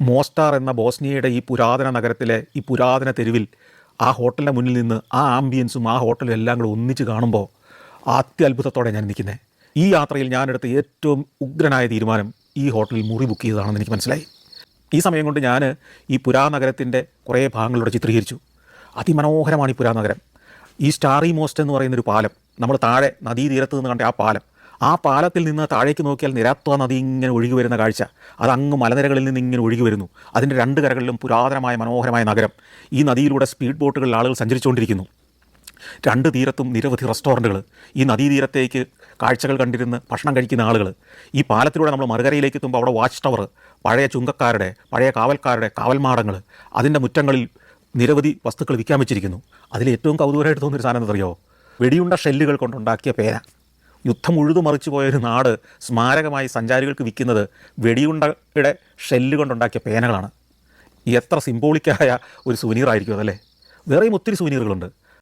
മോസ്റ്റാർ എന്ന ബോസ്നിയയുടെ ഈ പുരാതന നഗരത്തിലെ ഈ പുരാതന തെരുവിൽ ആ ഹോട്ടലിന്റെ മുന്നിൽ നിന്ന് ആ ആംബിയൻസും ആ ഹോട്ടലും എല്ലാം കൂടെ ഒന്നിച്ച് കാണുമ്പോൾ അത്യത്ഭുതത്തോടെ ഞാൻ നിൽക്കുന്നത് ഈ യാത്രയിൽ ഞാനെടുത്ത ഏറ്റവും ഉഗ്രനായ തീരുമാനം ഈ ഹോട്ടലിൽ മുറി ബുക്ക് ചെയ്തതാണെന്ന് എനിക്ക് മനസ്സിലായി. ഈ സമയം കൊണ്ട് ഞാൻ ഈ പുരാനഗരത്തിന്റെ കുറേ ഭാഗങ്ങളിലൂടെ ചിത്രീകരിച്ചു. അതിമനോഹരമാണ് ഈ പുരാനഗരം. ഈ സ്റ്റാറി മോസ്റ്റ് എന്ന് പറയുന്നൊരു പാലം നമ്മൾ താഴെ നദീതീരത്ത് നിന്ന് കണ്ട ആ പാലം ആ പാലത്തിൽ നിന്ന് താഴേക്ക് നോക്കിയാൽ നിരാത്വ നദി ഇങ്ങനെ ഒഴുകി വരുന്ന കാഴ്ച. അത് അങ്ങ് മലനിരകളിൽ നിന്ന് ഇങ്ങനെ ഒഴുകി വരുന്നു. അതിന്റെ രണ്ട് കരകളിലും പുരാതനമായ മനോഹരമായ നഗരം. ഈ നദിയിലൂടെ സ്പീഡ് ബോട്ടുകളിൽ ആളുകൾ സഞ്ചരിച്ചുകൊണ്ടിരിക്കുന്നു. രണ്ട് തീരത്തും നിരവധി റെസ്റ്റോറന്റുകൾ ഈ നദീതീരത്തേക്ക് കാഴ്ചകൾ കണ്ടിരുന്ന് ഭക്ഷണം കഴിക്കുന്ന ആളുകൾ. ഈ പാലത്തിലൂടെ നമ്മൾ മറുകരയിലേക്ക് എത്തുമ്പോൾ അവിടെ വാച്ച് ടവർ പഴയ ചുങ്കക്കാരുടെ പഴയ കാവൽക്കാരുടെ കാവൽമാടങ്ങൾ. അതിന്റെ മുറ്റങ്ങളിൽ നിരവധി വസ്തുക്കൾ വിൽക്കാൻ വെച്ചിരിക്കുന്നു. അതിൽ ഏറ്റവും കൗതുകരമായിട്ട് തോന്നിയൊരു സാധനം എന്തറിയോ വെടിയുണ്ട ഷെല്ലുകൾ കൊണ്ടുണ്ടാക്കിയ പേന. യുദ്ധം ഉഴുതു മറിച്ചു പോയൊരു നാട് സ്മാരകമായി സഞ്ചാരികൾക്ക് വിൽക്കുന്നത് വെടിയുണ്ടയുടെ ഷെല്ല് കൊണ്ടുണ്ടാക്കിയ പേനകളാണ്. എത്ര സിംബോളിക്കായ ഒരു സുവനീർ ആയിരിക്കും അതല്ലേ? വേറെയും ഒത്തിരി സുവനീറുകളുണ്ട്